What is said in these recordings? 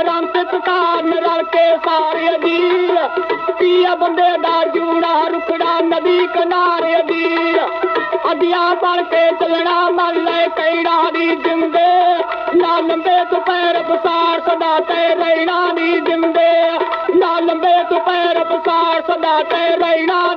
ਕੁਰਾਨ ਗ੍ਰੰਥ ਕਾਰਨ ਰਲ ਕੇ ਸਾਰੇ ਅਜੀਰ ਪੀਆ ਬੰਦੇ ਦਾ ਜੂੜਾ ਰੁਕੜਾ ਨਦੀ ਕਿਨਾਰੇ ਅਜੀਰ ਅਧਿਆ ਬਣ ਕੇ ਚੱਲਣਾ ਮੰਨ ਲੈ ਕੈੜਾ ਦੀ ਜਿੰਦੇ। ਨਾ ਲੰਬੇ ਤੋਂ ਪੈਰ ਬਸਾਰ ਸਦਾ ਤੇ ਰਹਿਣਾ ਦੀ ਜਿੰਦੇ। ਨਾ ਲੰਬੇ ਤੋਂ ਪੈਰ ਬਸਾਰ ਸਦਾ ਤੇ ਰਹਿਣਾ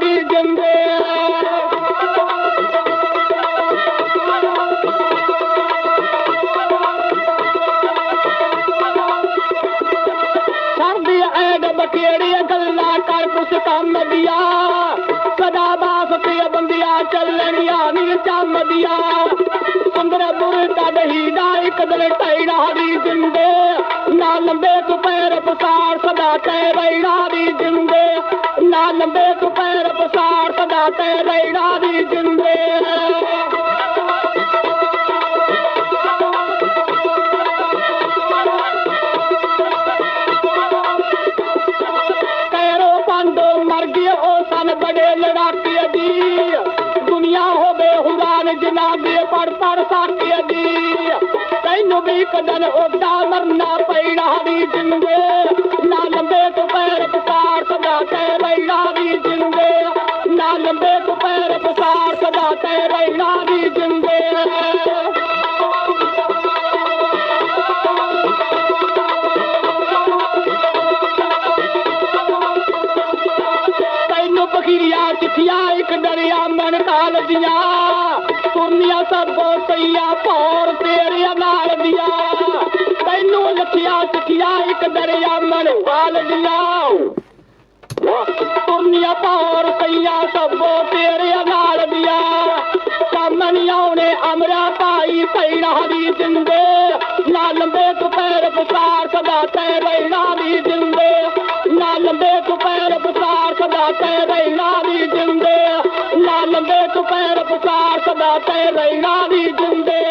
ਐਡ ਗੱਲਾਂ ਕਰ ਕੁਛ ਕੰਮ ਦੀਆਂ। ਸਦਾ ਬਾਸ ਤੇ ਬੰਦੀਆਂ ਚੱਲਣੀਆਂ ਨੀ ਚੰਮਦੀਆਂ ਸੁੰਦਰ ਬੁਰ ਦਾ ਦਹੀਦਾ ਇੱਕ ਦਿਨ ਟੈੜਾ ਦੀ ਜਿੰਦੇ। ਨਾ ਲੰਬੇ ਤੋਂ ਪਸਾਰ, ਸਦਾ ਤੇ ਰਹਿਣਾ ਦੀ ਜਿੰਦੇ। ਨਾ ਲੰਬੇ ਤੋਂ ਪਸਾਰ, ਸਦਾ ਤੇ ਰਹਿਣਾ ਦੀ ਜਿੰਦੇ। ਕੈਰੋ ਮਰ ਗਏ ਉਹ ਸਨ ਬੜੇ ਲੜਾਕੇ ਦੀ ਦੁਨੀਆ ਹੋਵੇ ਹੁਰਾਨ ਜਿਨਾ ਪੜ ਪੜ ਸਾਕੇ ਦੀ ਤੈਨੂੰ ਵੀ ਕਦਨ ਉਹਦਾ ਮਰਨਾ ਪੈਣਾ ਦੀ ਜਿੰਦੇ। ਨਾ ਲੰਬੇ ਤੋਂ ਪੈਰ ਪਸਾਰ ਸਦਾ ਤੇ ਰਹਿਣਾ ਦੀ ਜਿੰਦੇ। ਨਾ ਲੰਬੇ ਤੋਂ ਪੈਰ ਪਸਾਰ ਸਦਾ ਤੇ ਰਹਿਣਾ ਦੀ ਜਿੰਦੇ। ਚਿੱਠੀਆਂ, ਇੱਕ ਦਰਿਆ ਮਨ ਕਾਲ ਦੀਆਂ। ਤੁਰਨੀਆਂ ਸਭੋ ਸਈਆ ਭੌਰ ਤੇਰੀਆਂ ਨਾਲ ਦੀਆਂ। ਤੈਨੂੰ ਲੱਖੀਆਂ ਚਿੱਠੀਆਂ, ਇੱਕ ਦਰਿਆ ਮਨ ਕਾਲ ਦੀਆਂ। ਤੁਰਨੀਆਂ, ਭੌਰ ਸਈਆ ਸਭੋ ਤੇਰੀਆਂ ਨਾਲ ਦੀਆਂ। ਸਾਮਣ ਆਉਣੇ, ਅਮਰਾ ਭਾਈ ਭੈਣਾ ਦੀ ਜਿੰਦੇ। ਨਾ ਲੰਬੇ ਤੋਂ ਪੈਰ ਪਸਾਰ ਸਦਾ ਤੇ ਰਹਿਣਾ ਦੀ ਜਿੰਦੇ। ਨਾ ਲੰਬੇ ਤੋਂ ਪੈਰ ਸਦਾ ਤੇ ਰਹਿਣਾ ਦੀ ਜਿੰਦੇ ਤੇ ਰਹਿਣਾ ਦੀ ਜਿੰਦੇ